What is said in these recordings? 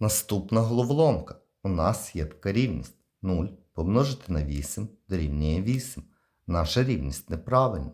Наступна головоломка. У нас є така рівність. 0 помножити на 8 дорівнює 8. Наша рівність неправильна.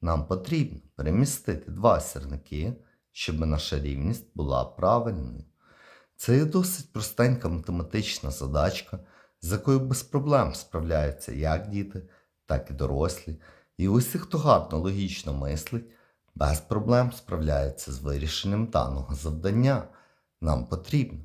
Нам потрібно перемістити два сірники, щоб наша рівність була правильною. Це є досить простенька математична задачка, з якою без проблем справляються як діти, так і дорослі. І усі, хто гарно логічно мислить, без проблем справляється з вирішенням даного завдання. Нам потрібно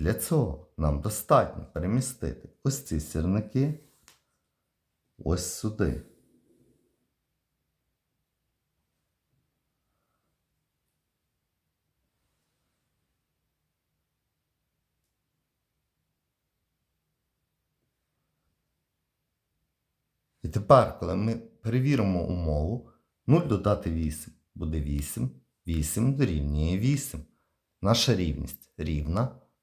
Для цього нам достатньо перемістити ось ці сірники ось сюди. І тепер, коли ми перевіримо умову, 0 додати 8 буде 8, 8 дорівнює 8. Наша рівність рівна,